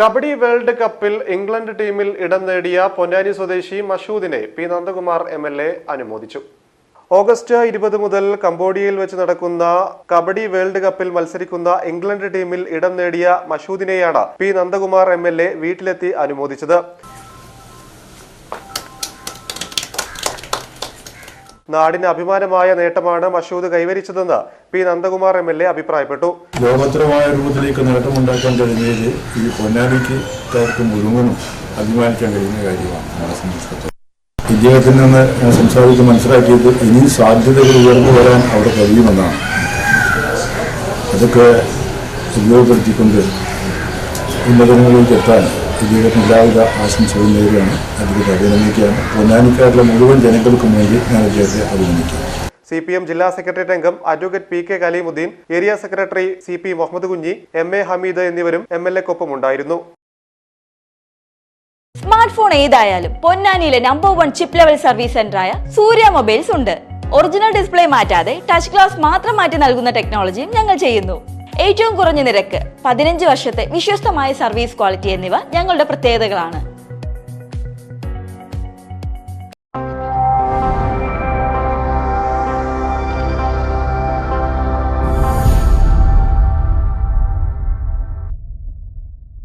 Kabaddi world കപ്പിൽ England ടീമിൽ ഇടം നേടിയ പൊന്നാനി സ്വദേശി മഷൂദിനെ P Nandakumar M L A അനുമോദിച്ചു. ഓഗസ്റ്റ് ഇരുപത് മുതൽ കംബോഡിയയിൽ വെച്ച് നടക്കുന്ന കബഡി വേൾഡ് കപ്പിൽ മത്സരിക്കുന്ന ഇംഗ്ലണ്ട് ടീമിൽ ഇടം നേടിയ മഷൂദിനെയാണ് P Nandakumar M L A വീട്ടിലെത്തി അനുമോദിച്ചത്. നാടിന് അഭിമാനമായ നേട്ടമാണ് Mashood കൈവരിച്ചതെന്ന് P Nandakumar M L A അഭിപ്രായപ്പെട്ടു. ലോകോത്തരമായ രൂപത്തിലേക്ക് നേട്ടമുണ്ടാക്കാൻ കഴിഞ്ഞത് ഈ പൊന്നാനിക്കാർക്ക് മുഴുവനും അഭിമാനിക്കാൻ കഴിയുന്ന കാര്യമാണ് ഇദ്ദേഹത്തിൽ നിന്ന് ഞാൻ സംസാരിച്ച് മനസ്സിലാക്കിയത് ഇനി സാധ്യതകൾ ഉയർന്നു വരാൻ അവിടെ കഴിയുമെന്നാണ്. അതൊക്കെ ഉപയോഗപ്പെടുത്തിക്കൊണ്ട് ഉന്നതങ്ങളിലേക്ക് എത്താൻ ഇദ്ദേഹത്തിന് എല്ലാവിധ ആശംസകൾ നേരെയാണ് അദ്ദേഹത്തെ അഭിനന്ദിക്കുകയാണ് പൊന്നാനിക്കാരിലെ മുഴുവൻ ജനങ്ങൾക്കും വേണ്ടി ഞാൻ അദ്ദേഹത്തെ അഭിനന്ദിക്കുന്നു. സി പി എം ജില്ലാ സെക്രട്ടേറിയറ്റ് അംഗം advocate P K Kaleemuddin area secretary C P Muhammad Kunhi M A Hameed എന്നിവരും എം എൽ എക്കൊപ്പം ഉണ്ടായിരുന്നു. സ്മാർട്ട് ഫോൺ ഏതായാലും പൊന്നാനിയിലെ number one chip level service സെന്ററായ Surya mobiles ഉണ്ട്. ഒറിജിനൽ ഡിസ്പ്ലേ മാറ്റാതെ ടച്ച് ഗ്ലാസ് മാത്രം മാറ്റി നൽകുന്ന ടെക്നോളജിയും ഞങ്ങൾ ചെയ്യുന്നു. ഏറ്റവും കുറഞ്ഞ നിരക്ക് പതിനഞ്ച് വർഷത്തെ വിശ്വസ്തമായ സർവീസ് ക്വാളിറ്റി എന്നിവ ഞങ്ങളുടെ പ്രത്യേകതകളാണ്.